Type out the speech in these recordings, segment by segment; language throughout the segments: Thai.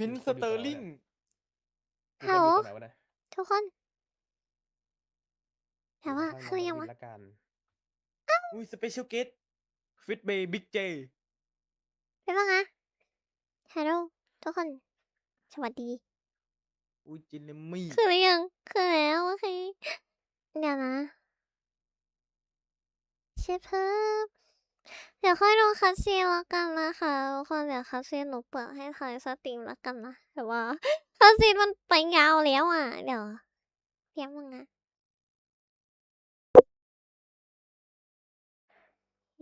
วินมีสคนอยู่เตอตรงไหนร์ลิงมีคนอยู่ตรงไหนวะเนี่ยทุกคนแต่ว่าข้งคือยังวิวะนละกันอุ้ยสเปเชียลเกตฟิตเบย์บิ๊กเจเป็นว่าไงฮัลโหลทุกคน สวัสดี อุ้ยจินเลมมี่คือหรือยังคือแล้วโอเคเดี๋ยวนะเชฟเพิ่ม เดี๋ยวค่อยดูคัสซีนแล้วกันนะคะทุกคนเดี๋ยวคัสซีนหนูเปิดให้ทายสตรีมแล้วกันนะแต่ว่าคัสซีนมันไปยาวแล้วอะ เดี๋ยวเพียงมึงนะ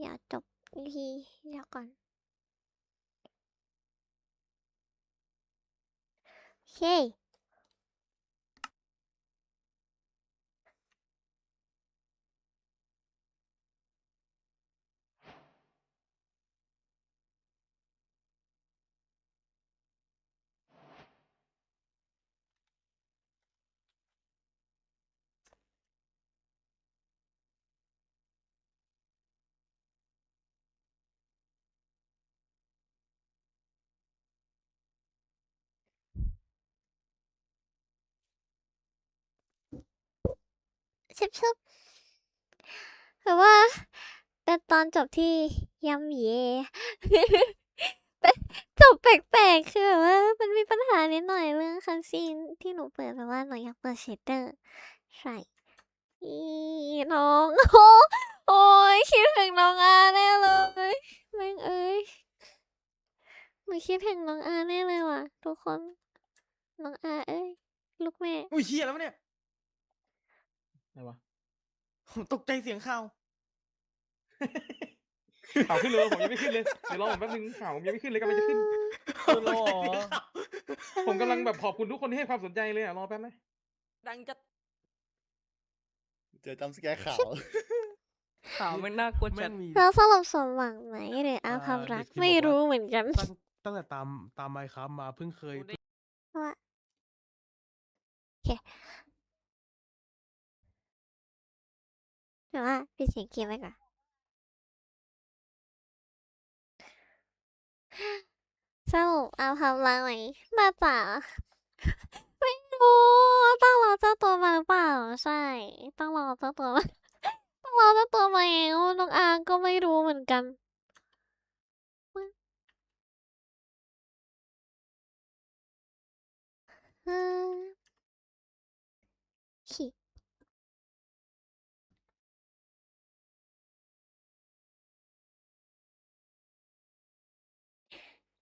อย่าจบทีเดี๋ยวก่อนโอเค ชิบชิบแต่ว่าเป็นตอนจบที่ยำเยเป็นจบแปลกๆคือแบบว่ามันมีปัญหานิดหน่อยเรื่องคันซีนที่หนูเปิดแบบว่าหนูอยากเปิดเชดเดอร์ใช่อีน้องโอ้โอ้ยคิดถึงน้องอาแน่เลยแม่งเอ้ยหนูคิดถึงน้องอาแน่เลยว่ะทุกคน น้องอาเอ้ยลูกแม่อุ้ยเฮียแล้วเนี่ย อะไรวะผมตกใจเสียงข่าวข่าวขึ้นเลยผมยังไม่ขึ้นเลยเดี๋ยวรอผมแป๊บนึงข่าวผมยังไม่ขึ้นเลยกำลังจะขึ้นตกใจเสียงข่าวผมกำลังแบบขอบคุณทุกคนที่ให้ความสนใจเลยอะรอแป๊บนะดังจัดเจอจำสแกร์ขาวข่าวไม่น่ากลัวแม่จัดงมีแล้วสรุปสมหวังไหมหรืออาอ่าความรักเด็กที่ไม่บอกว่ารู้เหมือนกันตั้งตั้งแต่ตามตามไมค์ครับมาเพิ่งเคย ว่าโอเค แต่ว่าปิดเสียงเกมไว้ก่อนสรุปเอาความรักไหมน่าจะไม่รู้ต้องรอเจ้าตัวมาหรือเปล่า ใช่ ต้องรอเจ้าตัวมาต้องรอเจ้าตัวมาเองว่าน้องอาก็ไม่รู้เหมือนกัน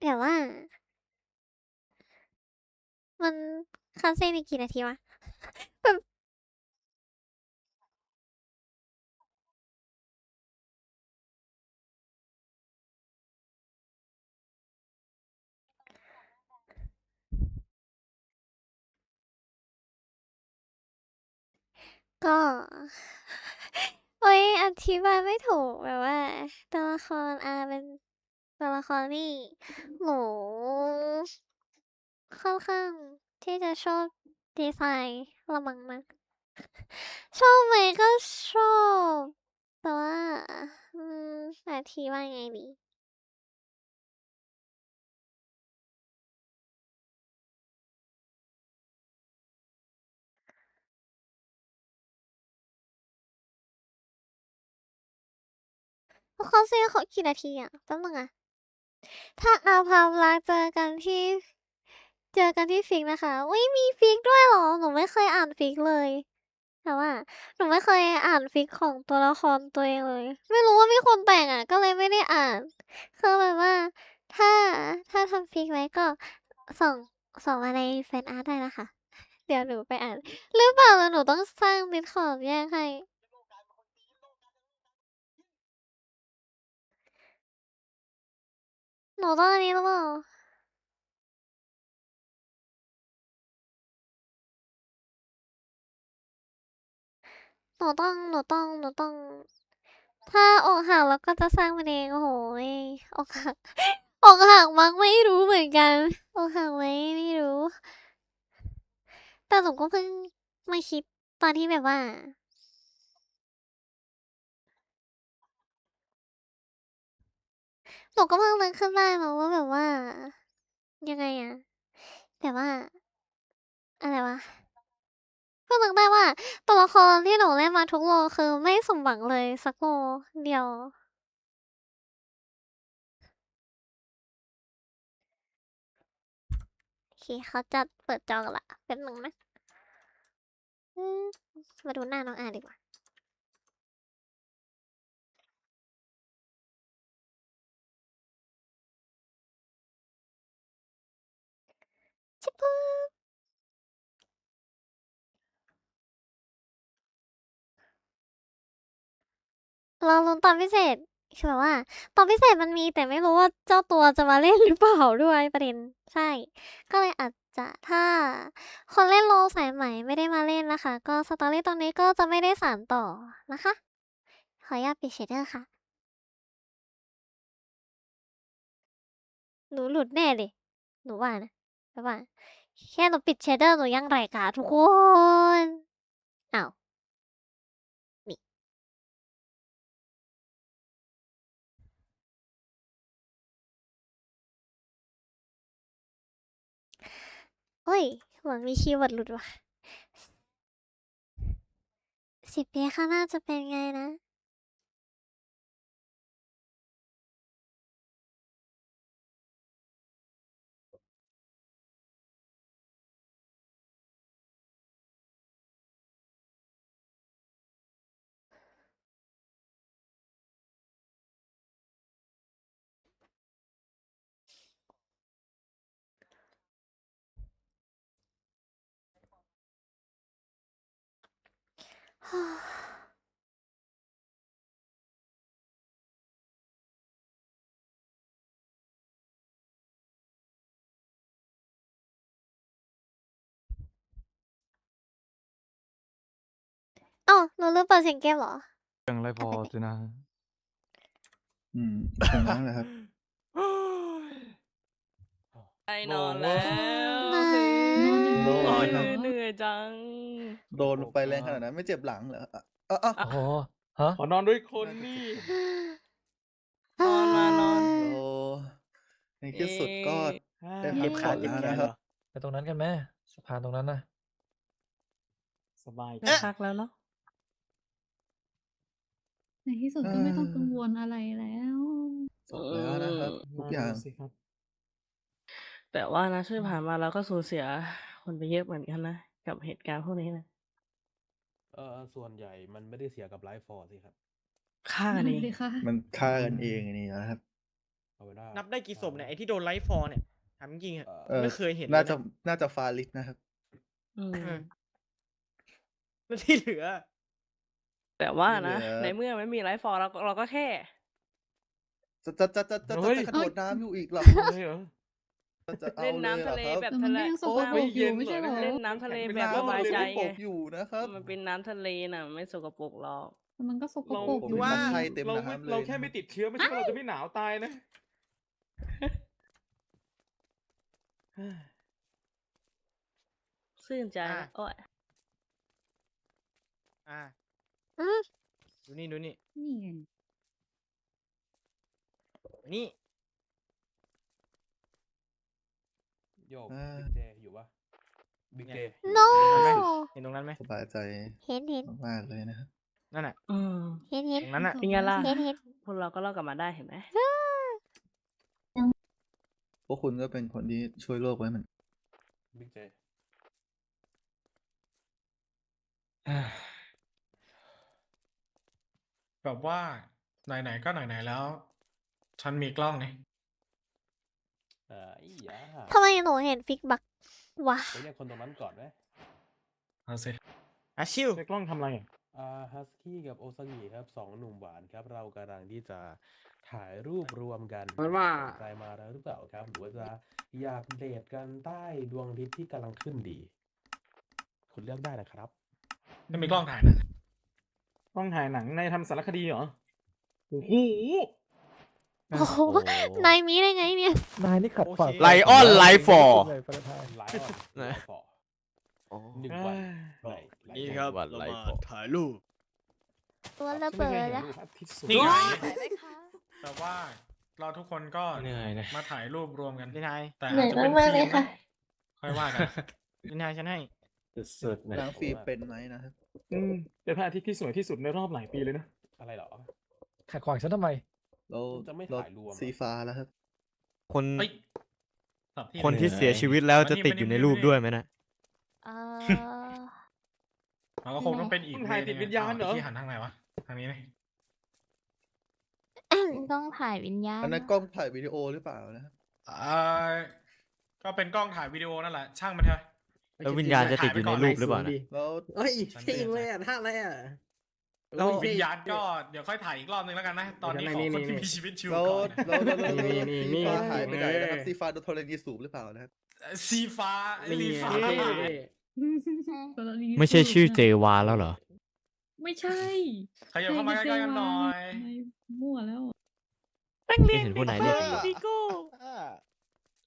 แต่ว่า มันคันเซ็นอีกกี่นาทีวะแบบก็โอ้ยอธิบายไม่ถูกแบบว่าตัวละครอาเป็น ตัวละครนี่หนูค่อนข้างที่จะชอบดีไซน์ละมังนะชอบไหมก็ชอบแต่ว่าอืมอธิบายไงดีเขาเซ็นเขากี่นาทีอะแป๊บนึงอะ ถ้าเอาพามรักเจอกันที่ เจอกันที่ฟิกนะคะอุ้ยมีฟิกด้วยเหรอ หนูไม่เคยอ่านฟิกเลย แต่ว่า หนูไม่เคยอ่านฟิกของตัวละครตัวเองเลย ไม่รู้ว่ามีคนแต่งอะ ก็เลยไม่ได้อ่านคือแบบว่า ถ้าถ้าทำฟิกไว้ก็ส่งส่งมาในแฟนอาร์ตได้นะคะ เดี๋ยวหนูไปอ่านหรือเปล่าแล้วหนูต้องสร้างดิสคอร์ดแยกให้ หนูต้องอันนี้หรือเปล่าหนูต้องหนูต้องหนูต้อง ถ้าอกหักแล้วก็จะสร้างมันเองโอ้โหยอกหักอกหักมั้งไม่รู้เหมือนกันอกหักไหมไม่รู้ แต่หนูก็เพิ่งมาคิดตอนที่แบบว่า หนูก็เพิ่งนึกขึ้นได้มาว่าแบบว่า ยังไงอะแต่ว่า อะไรวะก็นึกได้ว่า ตัวละครที่หนูเล่นมาทุกโลคือไม่สมหวังเลยสักโลเดียว โอเคเขาจะเปิดจอกันละแป๊บหนึ่งนะอืมมาดูหน้าน้องอาดีกว่า ปุ๊บรอลุ้นตอนพิเศษคือแบบว่า ตอนพิเศษมันมีแต่ไม่รู้ว่าเจ้าตัวจะมาเล่นหรือเปล่าด้วยประเด็นใช่ ก็เลยอาจจะถ้า คนเล่นโลสายใหม่ไม่ได้มาเล่นนะคะ ก็สตอรี่ตรงนี้ก็จะไม่ได้สานต่อนะคะ ขออนุญาตปิดเชดเดอร์ค่ะ หนูหลุดแน่เลยหนูว่านะ แบบว่าแค่หนูปิดเชดเดอร์หนูยังไรกาทุกคนอ้าวนี่โอ้ยเหมือนมีคีย์เวิร์ดหลุดว่ะสิบปีข้างหน้าจะเป็นไงนะ เอ้าหนูลืมเปิดเสียงเกมเหรอ อย่างไรพอสินะ อืมคงนั้นแหละครับ ไปนอนแล้ว โอ้โหโอ้ยเหนื่อย จัง โดนไปแรงขนาดนั้น ไม่เจ็บหลังเหรออะอะอะอะโอ้ฮะขอนอนด้วยคนนี่นอนมานอน โอ้ในที่สุดก็ ได้พัเจ็กบผ่ขาอนเจ็บแล้วแขนนะคเหรรับอไปตรงนั้นกันไหมสะพานตรงนั้นนะสบายได้พักแล้วเนาะในที่สุดก็ไม่ต้องกังวลอะไรแล้วจบแล้วนะครับทุกอย่างมสิครับแต่ว่านะช่วยผ่านมาเราก็สูญเสียคนไปเยอะเหมือนกันนะ กับเหตุการณ์พวกนี้นะเออส่วนใหญ่มันไม่ได้เสียกับไลฟ์ฟอร์สิครับฆ่ากันเองสิคะมันฆ่ากันเองนี่นะครับเอาไว้ได้นับได้กี่ศพเนี่ยไอ้ที่โดนไลฟ์ฟอร์เนี่ยถามจริงๆอะเออไม่เคยเห็นน่าเลยจะน่าจะฟาลิสนะครับอืมอืมแล้วที่เหลือ แต่ว่านะเหลือในเมื่อไม่มีไลฟ์ฟอร์เราก็เราก็แค่จะจะจะจะจะเฮ้จะยกระโดดน้ำอยู่อีกเหรอเฮ้ยเหรอ จะเอาเล่นน้ำยหรอทะเลครับแบบแต่มันก็ยังสกปรโอ้กยอเย็ยู่นไม่ใช่เหเหรรออเล่นน้ำทะเลเป็นแบบน้ำสบายใจมันสกปรไงกอยู่นะครับมันเป็นน้ำทะเลน่ะมันไม่สกปรกหรอกแต่มันก็สกเราปรกผมอยู่ว่าตะไคร่เต็มเราไม่น้ำเลยเราแค่ไม่ติดเชื้อไม่ใช่ว่าเราจะไม่หนาวตายนะซื่นใจอะนะโอ้ยอ่าอืมดูนี่ดูนี่นี่ไงนี่ โยกอ่าบิ๊กเจอยู่ปะบิ๊กเจ no เห็นตรงนั้นไหมสบายใจเห็นเห็นมากๆเลยนะครับนั่นน่ะอืมเห็นเห็นตรงนั้นน่ะเป็นไงล่ะเห็นเห็นพวกเราก็รอดกลับมาได้เห็นไหมพวกคุณก็เป็นคนที่ช่วยโลกไว้เหมือนบิ๊กเจแบบว่าไหนๆก็ไหนๆแล้ว ฉันมีกล้องนี่ เอ่ออีหยาทำไมหนูเห็นฟิกบักวะ ไปเรียกคนตรงนั้นก่อนไหมเอาสิอาชิวใช้กล้องทำอะไรอะอ่าฮัสกี้กับโอซางิครับสองหนุ่มหวานครับ เรากำลังที่จะถ่ายรูปรวมกันมันว่า สนใจมาแล้วหรือเปล่าครับ หรือว่าจะอยากเดทกันใต้ดวงอาทิตย์ที่กำลังขึ้นดี คุณเลือกได้นะครับ ไม่มีกล้องถ่ายนะกล้องถ่ายหนังในทำสารคดีเหรอโอ้โห โอ้โหนายมีได้ไงเนี่ย นายนี่ขัดขวางโอเคไลออนไลฟ์ฟอร์ไลฟ์ออนไลฟ์ฟอร์หนึ่งวันในไลฟ์นี่ฟอครับวันเราไลฟ์มาฟอร์ถ่ายรูปตัวระเบิดแล้วนี่ไงไหมคะแต่ว่าเราทุกคนก็เหนื่อยนะมาถ่ายรูปรวมกันนี่นายแต่เหนื่อาอจยจะเป็นมากๆฟิเลล์ยมค่ะนะค่อยว่ากันวินทายฉันให้สุดๆนะล้างฟิล์มเป็นไหมนะครับอืมเป็นพระอาทิตย์ที่สวยที่สุดในรอบหลายปีเลยนะอะไรเหรอขัดขวางฉันทำไม เราจะไม่เราถ่ายรวมอะสีฟ้าแล้วครับ คนเฮ้ยตอบที่คนที่เสียชีวิตแล้วจะติดอยู่ในรูปด้วยไหมนะ เออเราก็คงต้องเป็นอีกต้องถ่ายติดวิญญาณเหรอ ที่หันทางไหนวะ ทางนี้นี่ต้องถ่ายวิญญาณอันนั้นกล้องถ่ายวิดีโอหรือเปล่านะครับเออก็เป็นกล้องถ่ายวิดีโอนั่นแหละ ช่างมันเถอะ แล้ววิญญาณจะติดอยู่ในรูปหรือเปล่านะ แล้วเฮ้ยฉันไม่จริงแน่ใจเลยอะท่าอะไรอะ แล้ววิญญาณก็เดี๋ยวค่อยถ่ายอีกรอบนึงแล้วกันนะ ตอนนี้ขอคนที่มีชีวิตชีวแล้วก่อนแล้วแล้วแล้วนี่นี่นี่สีฟ้านี่หายไปไหนนะครับเออสีฟ้าโดนธรณีสูบหรือเปล่านะครับสีฟ้าสีฟ้ากรณีไม่ใช่ชื่อสูตรเจนะวาแล้วเหรอ ไม่ใช่ขยับเข้ามาใกล้ๆกันหน่อยไม่มั่วแล้วไม่เห็นผู้ไหนเรียกดิโก้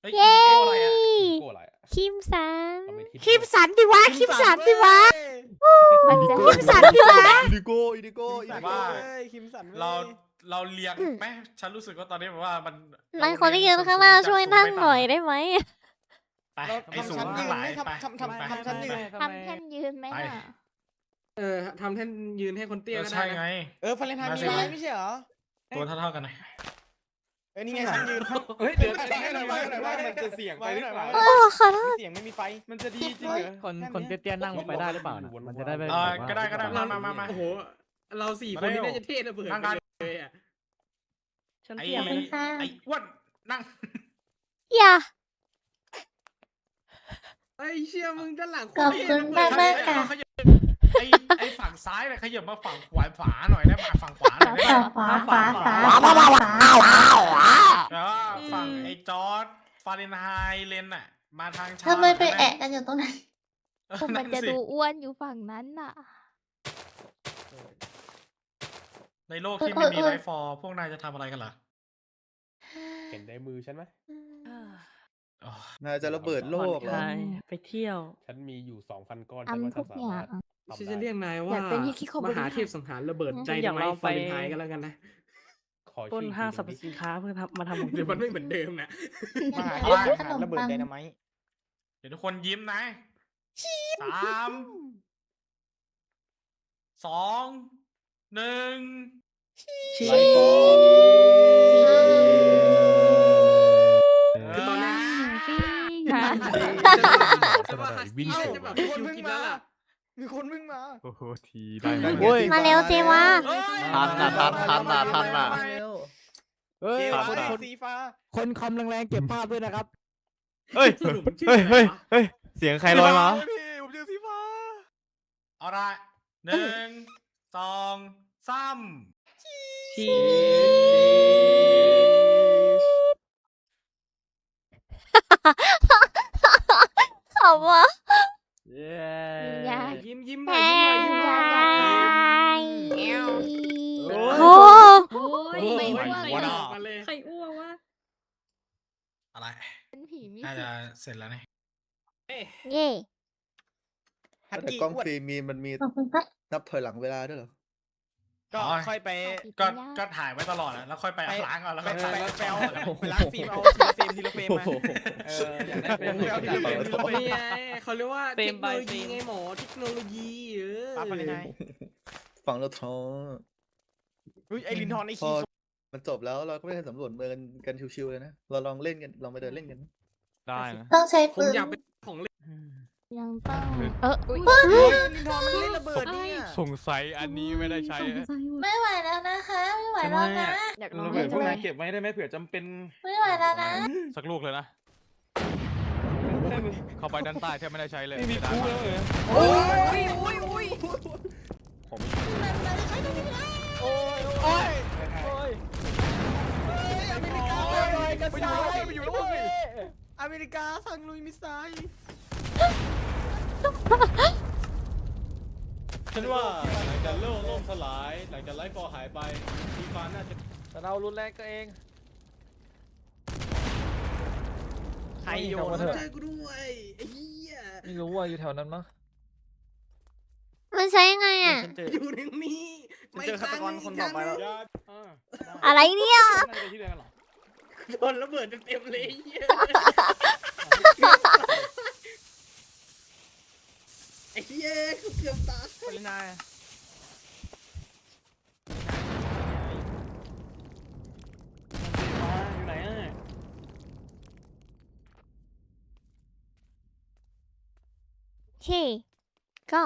เฮ้ยเย้โอ้อะไรอะโก้อะไรอะ คิมสันเราไม่ทิศคิมสันดิวะคิมสันดิวะมันจะคิมสันดิวะอิดิโก้อิดิโก้อิคิดิมโก้สันเว้ยคิมสันว้ยเราเราเรียงไหมฉันรู้สึกว่าตอนนี้แบบว่ามันนายคนที่ยืนข้างหน้าช่วยนั่งหน่อยได้ไหมไปเราไอ้สูงทำชั้นทั้งหลายยืนไหมไปทำทำไปทำชั้นยืนทำแท่นยืนไหมไป น่ะเออทำแท่นยืนให้คนเตี้ยเออก็ได้ใช่ไงนะเออฟาเรนไฮน์มามีสิไว้ไม่ใช่เหรอตัวเท่าๆกันหน่อยเออนี่ไงชั้นยืนเฮ้ยเดี๋ยวไว้จะให้หน่อยไว้ว่าไว้มันจะเสี่ยงไปหรือเปล่าโอ้ขอโทษเสียงไม่มีไฟ มันจะดีจริงเหรอคนคนเตี้ยๆนั่งลงไปได้หรือเปล่านะมันจะได้ไม่เออก็ได้ก็ได้มามามามา โอ้โห เราสี่คนนี่น่าจะเท่ระเบิดนั่งกันไปเลยอะฉันไอ้เตรียมเลยไอ้อ้วนนั่งอย่า ไอ้เชี่ยมึงด้านหลังขอบคุณมากมากค่ะขยับไอ้ไอ้ฝั่งซ้ายเนี่ยขยับมาฝั่งขวาฝาหน่อยได้ไหมฝั่งขวาหน่อยได้ไหมขวาขวาขวาแล้วก็ฝั่งไอ้จอร์ดฟาเรนไฮเลนน่ะ มาทางชาทำไมไปแอะกันอยู่ตรงนั้นเออมันจะดูอ้วนอยู่ฝั่งนั้นน่ะ ในโลกที่ไม่มีไลฟ์ฟอร์พวกนายจะทำอะไรกันล่ะเห็นในมือฉันไหมนายจะระเบิดโลกเหรอไปเที่ยว ฉันมีอยู่สองพันก้อนฉันว่าทุฉันกสามารถ ฉันได้จะเรียกนายอว่ายากเป็นฮิคิโคมบุริ หาเทพสังหารระเบิดใจอยากไม้ลองไป ฟาเรนไฮน์ก็แล้วกันนะขอปล้นชื่อห้างอีกสรรพทีสินค้าเพื่อทำมาทำของเดี๋ยวมันกิไม่เหมือนเดิมนะมหาเทเทพพสังหารระเบิดไดนาไมต์เดี๋ยวทุกคนยิ้มนะสามสองหนึ่ง ชี้ไลฟ์ฟอร์คือตอนนี้ค่ะจะว่าวินจะแบบมีคนวิ่งมา มีคนวิ่งมาโอ้โหทีนั่นไงโอ้ย มาเร็วเจวา ทันน่ะทันทันน่ะทันน่ะมาเร็วเฮ้ยเจคนวาคนสีฟ้า คนคอมแรงๆเก็บภาพด้วยนะครับ เฮ้ย สรุปมันชื่อเฮ้ย อะไรเฮ้ยวะ เฮ้ย เสียงใครลอยมา พี่ผมเจอสีฟ้าเอาละหนึ่งสองสามชี้ขำวะ เย้ยายิ้มยิ้มหแฮน่อยยิ้มหน่อยยิ้มหน่อยโอ้โอ้โหโอ้ยไม่ไม่ไหวอ้วกวะเลยออกมาเลยใครอ้วกวะอะไรเป็นผีมีน่าสิจะทธิ์เสร็จแล้วนี่เย่ฮัตแต่กี้กล้องอ้วนฟิล์มมีมันมีขอบคุณครับนับถอยหลังเวลาด้วยเหรอ ก็ค่อยไป ก็ก็ถ่ายไว้ตลอดอะแล้วค่อยไปไป ล้างเอาแล้วไปก็ไปถ่ายไปเอาไปล้างฟิล์มเอาทีละเฟรมทีละเฟรมมาเอออยากได้เฟรมไปเอาทีละเฟรมทีละเฟรมนี่ไงเขาเรียกว่าเฟรเทมคโน by โลยีเฟรมไงหมอเทคโนโลยีเออปั๊บอะไรนายฟังแล้วท้อเฮ้ยไอรินทอนไอพอคีมันจบแล้วเราก็ไม่ได้สำรวจเมืองกันชิวๆเลยนะ เราลองเล่นกันลองไปเดินเล่นกัน ได้นะต้องใช้ผมปืนอยากเป็นของเล่น ยังต้องเออเฮ้ยรินทอนมันเล่นระเบิดเนี่ย สงสัยอันนี้ไม่ได้ใช้สงสัยหมดไม่ไหวแล้วนะคะ ไม่ไหวใช่ไหมแล้วนะ อะ อยากลองระเล่เบิดนพวกเลนายยเก็บไว้ได้ไหมเผื่อจำเป็นไม่ไหวแล้วนะ สักลูกเลยนะ เข้าไปด้านใต้แทบไม่ได้ใช้เลยไม่มีเสียดายคู่มากแล้วเหรอโอ้ยโอ้ยโอ้ยผมโอ้ยโอ้ยโอ้ยอเมริกาเลยกระจายไปอยู่แล้วเว้ยอเมริกาสั่งลุยมิสไซล์ ฉันว่าหลังจากโลกล่มสลาย หลังจากไลฟ์ฟอร์หายไปสีฟ้าน่าจะแต่เรารุนแรงก็เอง ใครโยนเข้ามาเถอะเจอกูด้วยไอ้เหี้ยไม่รู้ว่าอยู่แถวนั้นมั้งมันใช้ยังไงอะ ฉันเจอ อยู่ในนี้ฉันเจอฆาตกรคนต่อไปแล้ว ยาอ่าอะไรเนี่ย น่าจะไปที่เดียวกันเหรอโดนระเบิดเต็มๆเลยไอ้เหี้ย กือบตายปรินายมาอยู่ไหนอะโอเค ก็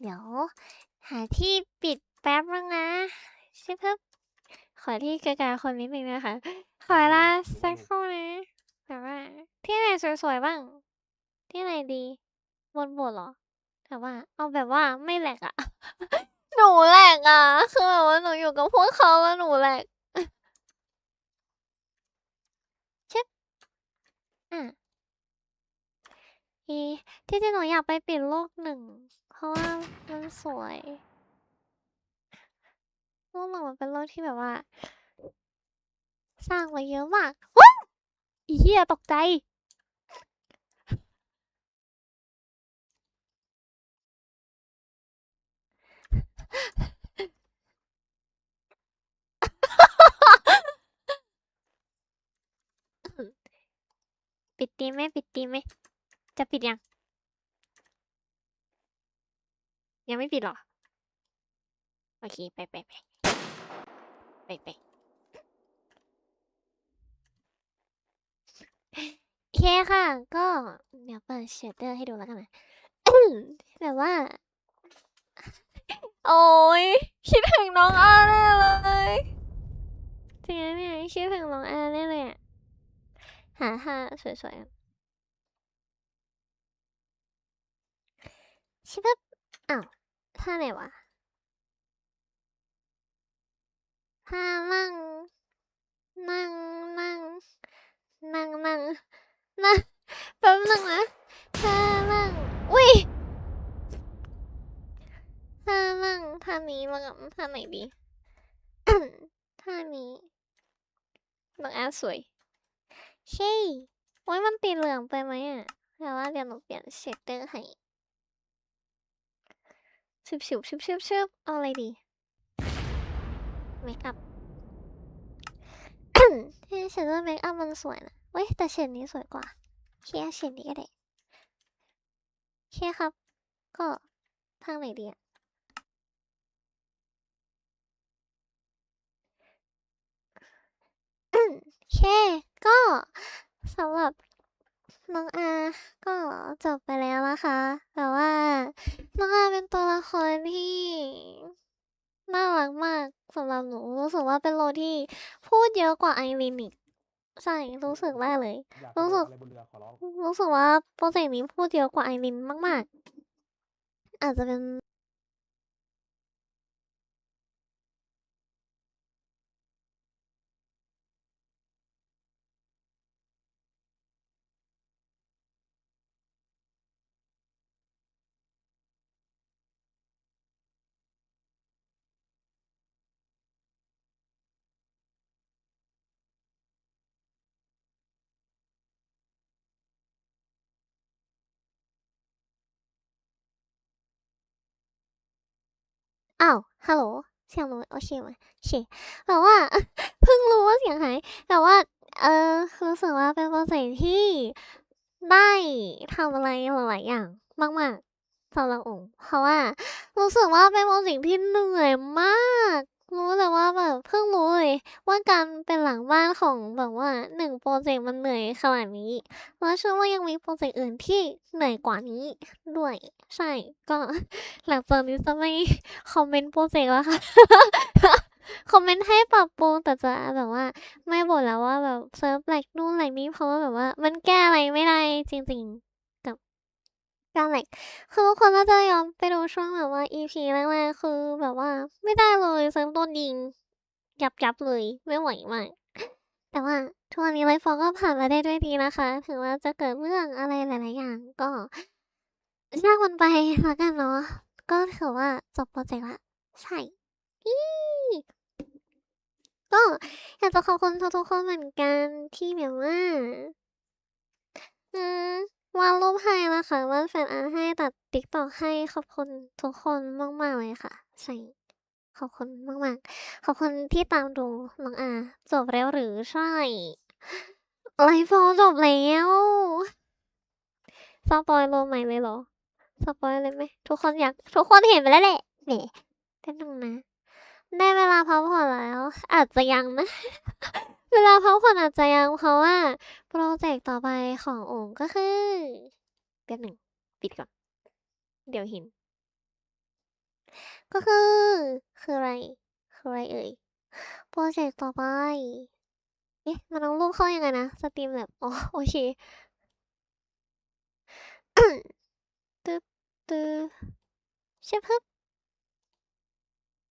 เดี๋ยว หาที่ปิดแป๊บนึงนะใช่เพิ่มขอที่กากาคนนิดนึงนะคะ ขอเวลาสักครู่นะแบบว่า ที่ไหนสวยๆบ้าง ที่ไหนดี บนบนเหรอ แต่ว่า เอาแบบว่าไม่แหลกอะ หนูแหลกอะคือแบบว่าหนูอยู่กับพวกเขาแล้วหนูแหลกชึบอะอะที่จริงหนูอยากไปปิดโลกหนึ่ง เพราะว่ามันสวยโลกหนึ่งมันเป็นโลกที่แบบว่า สร้างไว้เยอะมากอีเหี้ยตกใจ ปิดตีไหมปิดตีไหมจะปิดยัง ยังไม่ปิดหรอ โอเค ไปไปไปไปไปโอเคค่ะ ก็เดี๋ยวเปิดเชดเดอร์ให้ดูแล้วกันนะแบบว่า โอ้ยคิดถึงน้องอาแน่เลยจริงๆเนี่ยคิดถึงน้องอาแน่เลยอะหาท่าสวยๆชิบะอ้าวท่าไหนวะท่านั่ง นั่งนั่งนั่งนั่งนั่งแป๊บนึงนะท่านั่ง อุ้ยท่านั่งท่านี้แล้วกันท่าไหนดีท่านี้น้องอาสวยใช่โอ้ยมันตีเหลืองไปไหมอะแต่ว่าเดี๋ยวหนูเปลี่ยนเชดเดอร์ให้ชิบชิบชิบชิบชิบเอาอะไรดีเมคอัพที่เชดเดอร์เมคอัพมันสวยนะเว้ยแต่เฉดนี้สวยกว่าเคียเฉดนี้ก็ได้เคียครับ ก็ทางไหนดีอะ โอ เค ก็สำหรับน้องอาก็จบไปแล้วนะคะแต่ว่าน้องอาเป็นตัวละครที่น่ารักมากสำหรับหนูรู้สึกว่าเป็นโลที่พูดเยอะกว่าไอรินอีกใช่รู้สึกได้เลย รู้สึกรู้สึกว่าโปรเจกต์นี้พูดเยอะกว่าไอรินมาก ๆ อาจจะเป็น อ้าว ฮัลโหล เสียงหนูโอเคไหมโอเคแต่ว่า เพิ่งรู้ว่าเสียงหายแต่ว่า เออรู้สึกว่าเป็นโปรเจกต์ที่ได้ทำอะไรหลายๆอย่างมากๆสำหรับองค์เพราะว่ารู้สึกว่าเป็นโปรเจกต์ที่เหนื่อยมาก รู้เลยว่าแบบเพิ่งรู้เลยว่าการเป็นหลังบ้านของแบบว่าหนึ่งโปรเจกต์มันเหนื่อยขนาดนี้แล้วเชื่อว่ายังมีโปรเจกต์อื่นที่เหนื่อยกว่านี้ด้วย ใช่ก็หลังจากนี้จะไม่คอมเมนต์โปรเจกต์แล้วค่ะคอมเมนต์ให้ปรับปรุงแต่จะแบบว่า ไม่บ่นแล้วว่าแบบเซิร์ฟแหลกนู่นแหลกนี่เพราะว่าแบบว่า มันแก้อะไรไม่ได้จริง ๆ กาแหลกคือทุกคนน่าจะยอมไปดูช่วงแบบว่า EP แรกๆคือแบบว่าไม่ได้เลยเซิร์ฟโดนยิง ยับยับเลยไม่ไหวมาก แต่ว่าทุกวันนี้ไลฟ์ฟอร์ก็ผ่านมาได้ด้วยดีนะคะ ถึงว่าจะเกิดเรื่องอะไรหลาย ๆ อย่างก็ช่างมันไปแล้วกันเนาะก็ถือว่าจบโปรเจกต์ละ ใช่ก็อยากจะขอบคุณทุกๆคนเหมือนกันที่แบบว่าอืม วาดรูปให้นะคะวาดแฟนอาร์ตให้ตัดติ๊กตอกให้ขอบคุณทุกคนมากๆเลยค่ะ ใช่ขอบคุณมากๆ ขอบคุณที่ตามดูน้องอาจบแล้วหรือใช่ไลฟ์ฟอลจบแล้วสปอยโลใหม่เลยเหรอสปอยเลยไหมทุกคนอยาก ทุกคนเห็นไปแล้วแหละแหมแป๊บนึงนะ ได้เวลาพักผ่อนแล้ว อาจจะยังนะ เวลาพักผ่อนอาจจะยังเพราะว่าโปรเจกต์ต่อไปของโองค์ก็คือแป๊บหนึ่งปิดก่อน เดี๋ยวเห็น ก็คือ คืออะไร คืออะไรเอ่ยโปรเจกต์ต่อไป เอ๊ะ มันเอารูปเข้ายังไงนะ สตรีมแบบ อ๋อ โอเคตึ๊บตึ๊บชิบฮึบ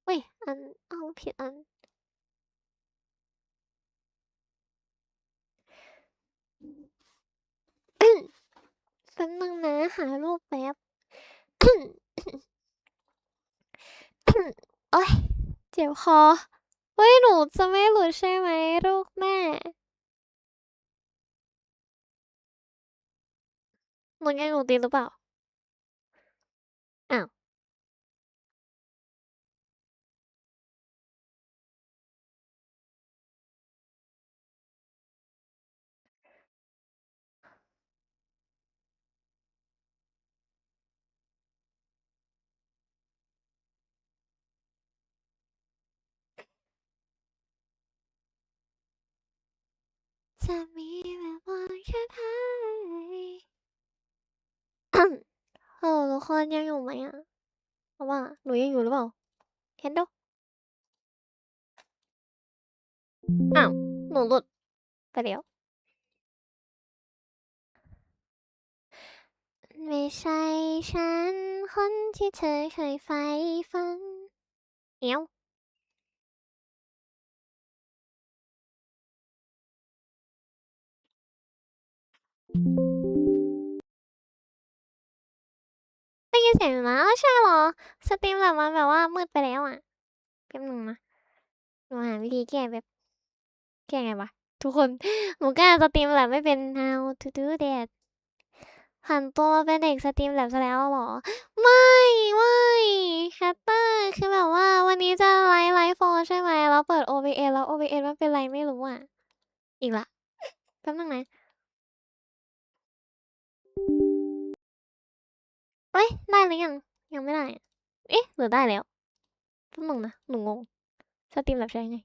เว้ย อัน เอาผิดอัน แป๊บนึงนะหารูปแป๊บโอ้ยเจ็บคอเฮ้ยหนูจะไม่หลุดใช่ไหมลูกแม่หนูยังหนูตีหรือเปล่า อ้าว จะมีแบบว่าแค่ไหนโอ้ทุกคนยังอยู่ไหมอะเพราะว่าหนูยังอยู่หรือเปล่าเคนโดอ้าวหนูหลุดไปแล้วไม่ใช่ฉันคนที่เธอเคยใฝ่ฝันเอ้ย ได้ยินเสียงอยู่นะอ้าวใช่เหรอ สตรีมแบบมันแบบว่ามืดไปแล้วอะแป๊บนึงนะหนูหาวิธีแก้แบบแก้ไงวะทุกคนหนูก้สตรีมแบบไม่เป็น how to do that ผันตัวมาเป็นเด็กสตรีมแลบซะแล้วเหรอ ไม่ไม่แคตเตอร์คือแบบว่าวันนี้จะไลฟ์ไลฟ์โฟร์ใช่ไหมแล้วเปิด OBS แล้ว OBS มันเป็นไรไม่รู้อะ อีกละแป๊บนึงนะ เอ้ย ได้หรือยัง ยังไม่ได้ เอ๊ะหรือได้แล้วแป๊บนึงนะ หนูงง สตรีมแบบใช้ไง